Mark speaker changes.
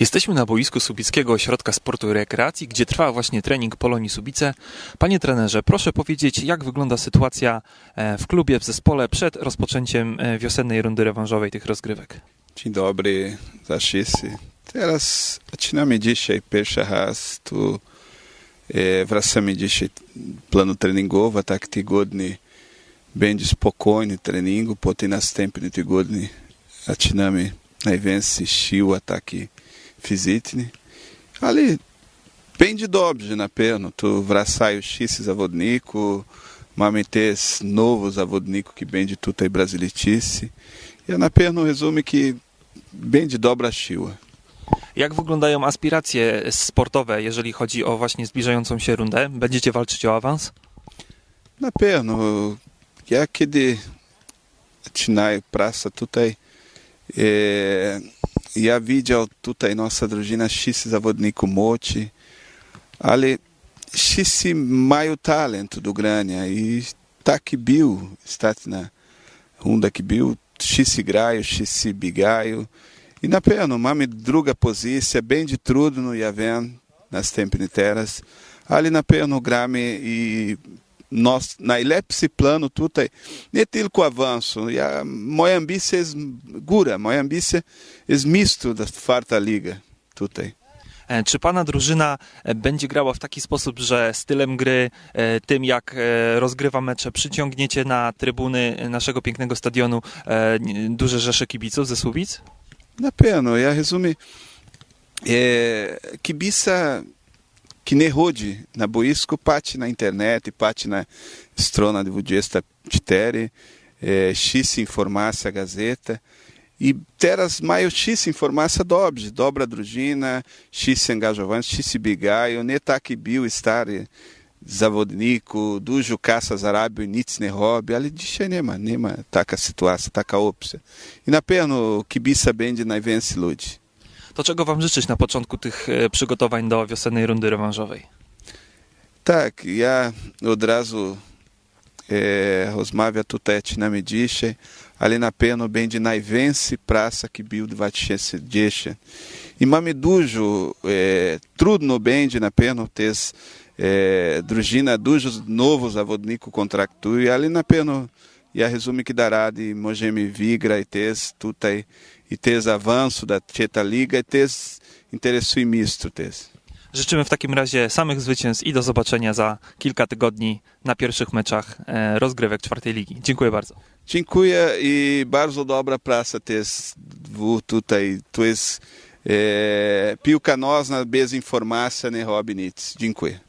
Speaker 1: Jesteśmy na boisku Subickiego Ośrodka Sportu i Rekreacji, gdzie trwa właśnie trening Polonii Subice. Panie trenerze, proszę powiedzieć, jak wygląda sytuacja e, w klubie, w zespole przed rozpoczęciem e, wiosennej rundy rewanżowej tych rozgrywek?
Speaker 2: Dzień dobry, za wszyscy. Teraz zaczynamy dzisiaj pierwszy raz. Tu e, wracamy dzisiaj plano treningowy, tak tygodni będzie spokojny treningu, potem następny tygodni zaczynamy najwięcej sił, ataki ale będzie dobrze na pewno. Tu wracają wszyscy zawodników, mamy też novo zawodników que będzie tutaj brazylicice. Ja na pewno resumo que będzie dobra siła.
Speaker 1: Jak wyglądają aspiracje sportowe, jeżeli chodzi o właśnie zbliżającą się rundę? Będziecie walczyć o awans?
Speaker 2: Na pewno. Ja kiedy zaczynałem pracę tutaj, e, ja widział tutaj nossa drużyna wszyscy zawodników moci, ale wszyscy mają talent do grania i tak stać na runda que był, wszyscy grają, wszyscy biegają. I na pewno mamy druga pozycja, będzie trudno ja wiem nas temperaturas, ale na pewno gramy i nós, najlepszy plano tutaj, nie tylko avanço. Ja, moja ambicja jest góra, moja ambicja jest misto da czwarta liga tutaj.
Speaker 1: E, Czy pana drużyna e, będzie grała w taki sposób, że stylem gry, e, tym jak rozgrywa mecze, przyciągniecie na trybuny naszego pięknego stadionu duże rzesze kibiców ze Słubic?
Speaker 2: Na pewno, ja resumo, é, kibica que ne rode na boisco, pate na internet, pate na strona de 24, é, x informacja gazeta, i teraz mają x informacja dobrze, dobra drużyna, x angażowanie, x biegają, nie taki był stary zawodniku, dużo kasa zarabią, nic nie robi, ale dzisiaj nie ma, nie ma taka sytuacja, taka opcja. I na pewno kibica będzie najwięcej ludzi.
Speaker 1: To czego wam życzyć na początku tych e, przygotowań do wiosennej rundy rewanżowej?
Speaker 2: Tak, ja od razu e, rozmawiam tutaj nami dzisiaj, ale na pewno będzie najwięcej praca que był 2010. I mamy dużo, e, trudno będzie na pewno ter e, drużyna, dużo novos zawodników kontraktuje, ale na pewno ja resumo que dará de możemy wygrać też tutaj i też awansu da trzecia liga i też interesuje mistrzu też.
Speaker 1: Życzymy w takim razie samych zwycięstw i do zobaczenia za kilka tygodni na pierwszych meczach e, rozgrywek czwartej ligi. Dziękuję bardzo.
Speaker 2: Dziękuję i bardzo dobra praca też tutaj. Tu jest e, piłka nożna bez informacji, nie robi nic. Dziękuję.